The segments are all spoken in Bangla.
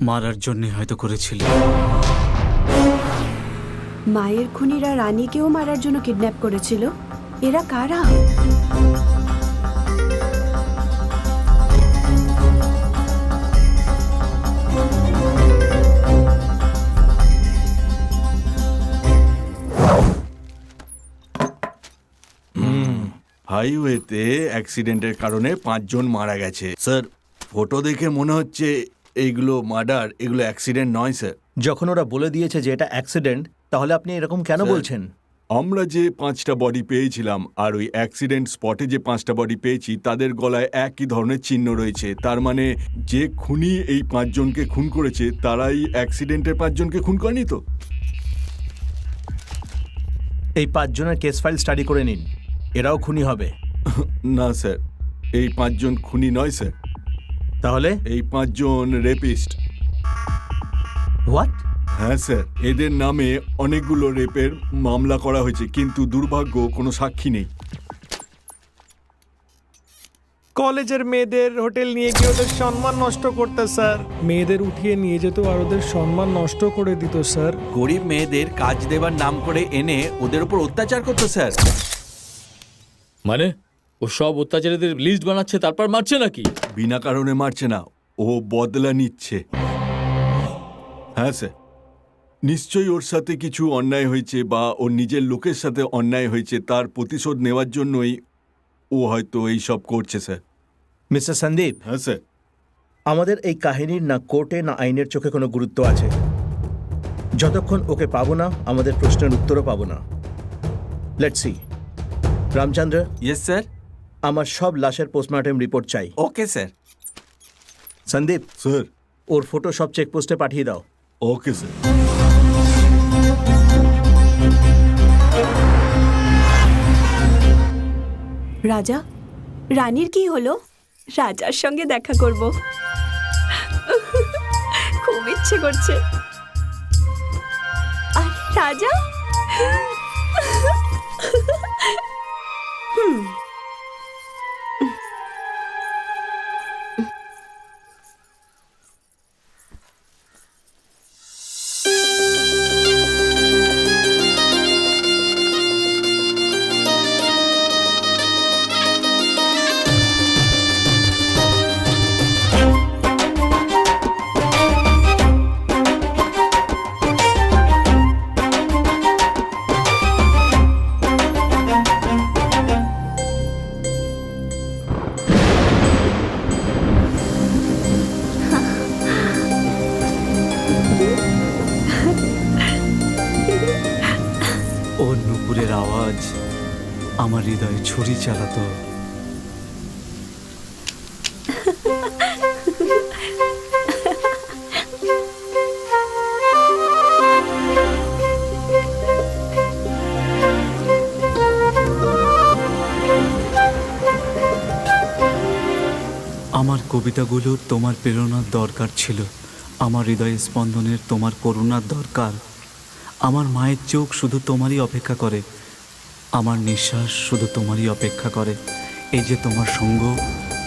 মারার জন্যে হয়তো করেছিল। মায়ের খুনিরা রানীকেও মারার জন্য কিডন্যাপ করেছিল। এরা কারা? হাইওয়েতে অ্যাক্সিডেন্টের কারণে পাঁচজন মারা গেছে। স্যার ফটো দেখে মনে হচ্ছে এইগুলো মার্ডার এগুলো অ্যাক্সিডেন্ট নয় স্যার। যখন ওরা বলে দিয়েছে যে এটা অ্যাক্সিডেন্ট তাহলে আপনি এরকম কেন স্যার, বলছেন? আমরা যে পাঁচটা বডি পেয়েছিলাম আর ওই অ্যাক্সিডেন্ট স্পটে যে পাঁচটা বডি পেয়েছি তাদের গলায় একই ধরনের চিহ্ন রয়েছে। তার মানে যে খুনি এই পাঁচজনকে খুন করেছে তারাই অ্যাক্সিডেন্টের পাঁচজনকে খুন করেনি তো? এই পাঁচজনের কেস ফাইল স্টাডি করে নিন। এরাও খুনি হবে। না স্যার। এই পাঁচজন খুনি নয় স্যার। তাহলে? এই পাঁচজন রেপিস্ট। হোয়াট হ্যাঁ স্যার। এদের নামে অনেকগুলো রেপের মামলা করা হয়েছে কিন্তু দুর্ভাগ্য কোনো সাক্ষী নেই। কলেজের মেয়েদের হোটেল নিয়ে গিয়ে ওদের সম্মান নষ্ট করতে স্যার। মেয়েদের উঠিয়ে নিয়ে যেত আর ওদের সম্মান নষ্ট করে দিত স্যার। গরিব মেয়েদের কাজ দেবার নাম করে এনে ওদের উপর অত্যাচার করতো স্যার। মানে? ও সব অত্যাচারীদের লিস্ট বানাচ্ছে তারপর মারছে নাকি? বিনা কারণে মারছে না ও বদলা নিচ্ছে। হ্যাঁ স্যার। নিশ্চয়ই ওর সাথে কিছু অন্যায় হয়েছে বা ওর নিজের লোকের সাথে অন্যায় হয়েছে তার প্রতিশোধ নেওয়ার জন্যই ও হয়তো এই সব করছে স্যার। মিস্টার সন্দীপ? হ্যাঁ স্যার। আমাদের এই কাহিনীর না কোর্টে না আইনের চোখে কোনো গুরুত্ব আছে। যতক্ষণ ওকে পাবো না আমাদের প্রশ্নের উত্তরও পাবো না। Let's see Ramchandra? Yes sir আমার সব লাশের পোস্টমর্টম রিপোর্ট চাই। ওকে স্যার সন্দীপ স্যার ওর ফটো সব চেকপোস্টে পাঠিয়ে দাও। ওকে স্যার রাজা রানীর কি হলো? রাজার সঙ্গে দেখা করব। খুব ইচ্ছে করছে। আরে রাজা! আওয়াজ আমার হৃদয়ে ছুরি চালাতো। আমার কবিতাগুলো তোমার প্রেরণার দরকার ছিল। আমার হৃদয় স্পন্দনের তোমার করুণার দরকার। আমার মায়ের চোখ শুধু তোমারই অপেক্ষা করে। আমার নিঃশ্বাস শুধু তোমারই অপেক্ষা করে। এই যে তোমার সঙ্গ,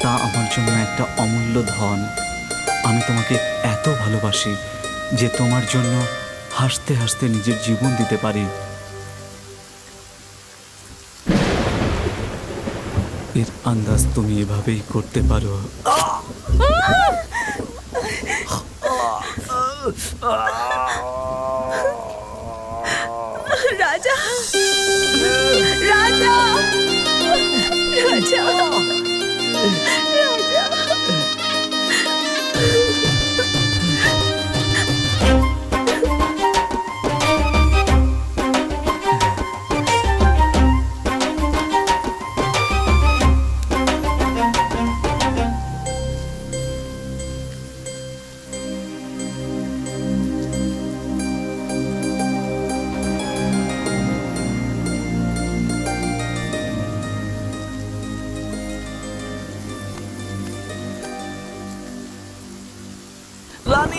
তা আমার জন্য একটা অমূল্য ধন। আমি তোমাকে এত ভালোবাসি যে তোমার জন্য হাসতে হাসতে নিজের জীবন দিতে পারি। এর আন্দাজ তুমি এভাবেই করতে পারো। রাজা রাজা রাজা আমার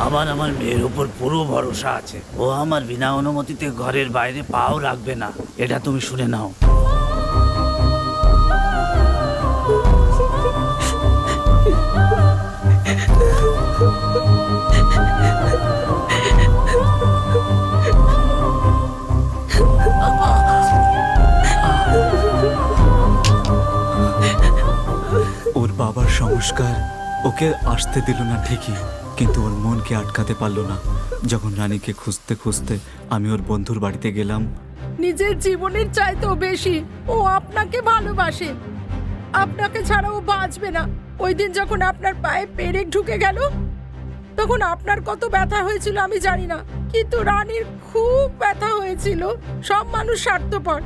আমার আমার মেয়ের উপর পুরো ভরসা আছে। ও আমার বিনা অনুমতিতে ঘরের বাইরে পাও রাখবে না। এটা তুমি শুনে নাও। বাবার সংস্কার ওকে আসতে দিল না ঠিকই, কিন্তু ওর মনকে আটকাতে পারল না। যখন রানীকে খুঁজতে খুঁজতে আমি ওর বন্ধুর বাড়িতে গেলাম। নিজের জীবনের চাইতেও বেশি ও আপনাকে ভালোবাসে। আপনাকে ছাড়া ও বাঁচবে না। ওই দিন যখন আপনার পায়ে পেরেক ঢুকে গেল, তখন আপনার কত ব্যথা হয়েছিল আমি জানি না। কিন্তু রানীর খুব ব্যথা হয়েছিল। সব মানুষ স্বার্থপর।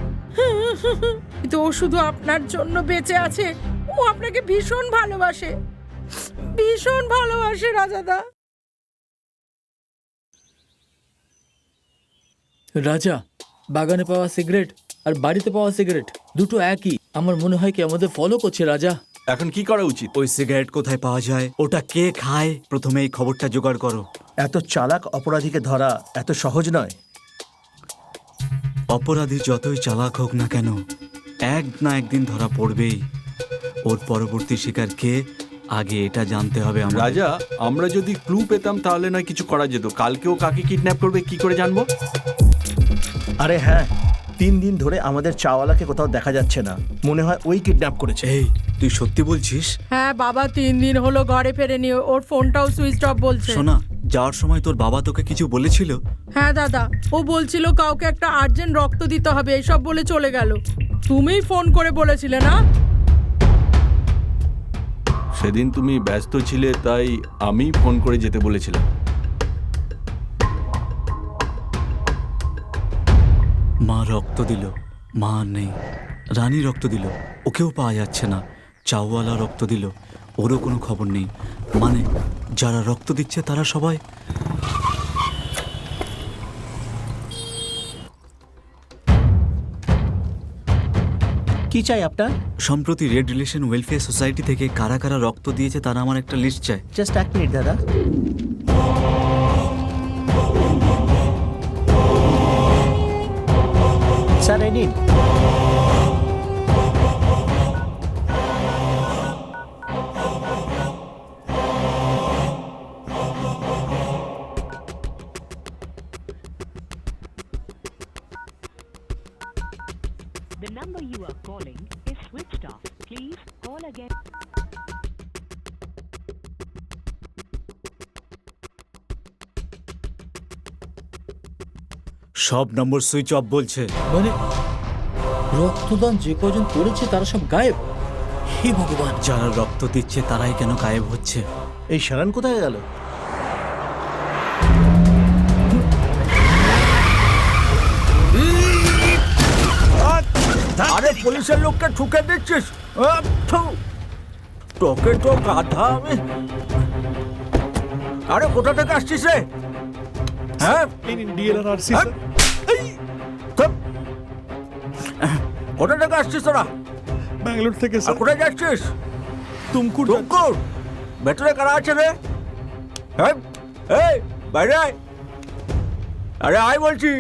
কিন্তু ও শুধু আপনার জন্য বেঁচে আছে। ও আপনাকে ভীষণ ভালোবাসে। ভীষণ ভালোবাসে রাজাদা। রাজা বাগানে পাওয়া সিগারেট আর বাড়িতে পাওয়া সিগারেট দুটো একই। আমার মনে হয় কি আমাদের ফলো করছে রাজা? এখন কি করা উচিত? ওই সিগারেট কোথায় পাওয়া যায়? ওটা কে খায়? প্রথমে এই খবরটা জোগাড় করো। এত চালাক অপরাধীকে ধরা এত সহজ নয়। অপরাধী যতই চালাক হোক না কেন এক না একদিন ধরা পড়বেই। ওর পরবর্তী শিকার কে আগে এটা জানতে হবে আমাদের। রাজা আমরা যদি ক্লু পেতাম তাহলে নয় কিছু করা যেত। কালকেও কাকে কিডন্যাপ করবে কি করে জানব? আরে হ্যাঁ তিন দিন ধরে আমাদের চাওয়ালাকে কোথাও দেখা যাচ্ছে না। মনে হয় ওই কিডন্যাপ করেছে। এই তুই সত্যি বলছিস? হ্যাঁ বাবা তিন দিন হলো ঘরে ফেরেনি ওর ফোনটাও সুইচ অফ বলছে। শোনা যাওয়ার সময় তোর বাবা তোকে কিছু বলেছিল? হ্যাঁ দাদা ও বলছিল কাউকে একটা আর্জেন্ট রক্ত দিতে হবে এসব বলে চলে গেল। তুমিই ফোন করে বলেছিলে না? সেদিন তুমি ব্যস্ত ছিলে, তাই আমি ফোন করে যেতে বলেছিলাম। মা রক্ত দিল, মা নেই, রানী রক্ত দিল, ওকেও পাওয়া যাচ্ছে না, চাওয়ালা রক্ত দিল, ওরও কোনো খবর নেই। মানে যারা রক্ত দিচ্ছে তারা সবাই কি চাই আপনার? সম্প্রতি রেড রিলেশন ওয়েলফেয়ার সোসাইটি থেকে কারা কারা রক্ত দিয়েছে তারা আমার একটা লিস্ট চাই জাস্ট এক মিনিট দাদা। স্যার এই নিন। সব নম্বর সুইচ অফ বলছে। মানে রক্তদান যে কজন করেছে তারা সব গায়েব? হে ভগবান যারা রক্ত দিচ্ছে তারাই কেন গায়েব হচ্ছে? এই শারান কোথায় গেল? আরে পুলিশের লোককে ঠুকে দিচ্ছিস? আহ, থু। তোকে তো গাধা আমি। আরে কোথা থেকে আসছিস রে? হ্যাঁ? আরসি কোথা থেকে আসছিস তোরা? ব্যাঙ্গালোর থেকে আর স্যার। কোথায় যাচ্ছিস? তুমকুর টুকুর ভেতরে কারা আছে রে? হ্যাঁ? এই বাইরে আয়। আরে আয় বলছি।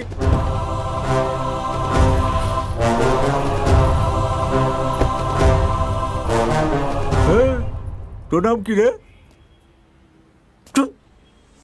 এই, তোর নাম কি রে?